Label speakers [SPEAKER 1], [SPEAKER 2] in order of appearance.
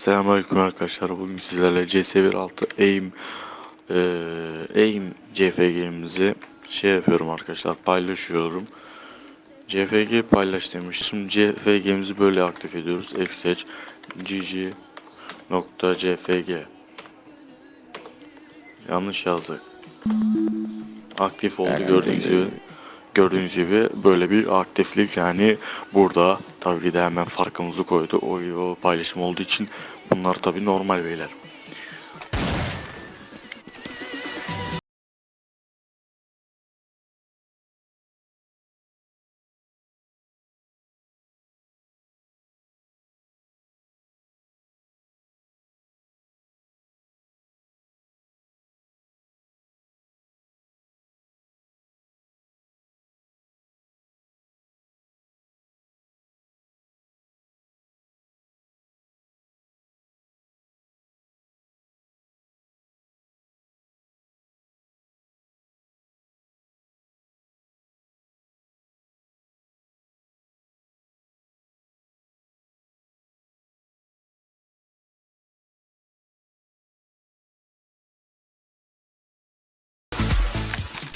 [SPEAKER 1] Selamünaleyküm arkadaşlar. Bugün sizlerle CS16 AIM eee AIM CFG'mizi şey yapıyorum arkadaşlar. Paylaşıyorum. CFG paylaş demiş. Şimdi CFG'mizi böyle aktif ediyoruz. Xh gg.cfg Yanlış yazdık. Aktif oldu gördüğünüz gibi. Gördüğünüz gibi böyle bir aktiflik yani burada tabii ki de hemen farkımızı koydu. O, o paylaşım olduğu için bunlar tabii normal beyler.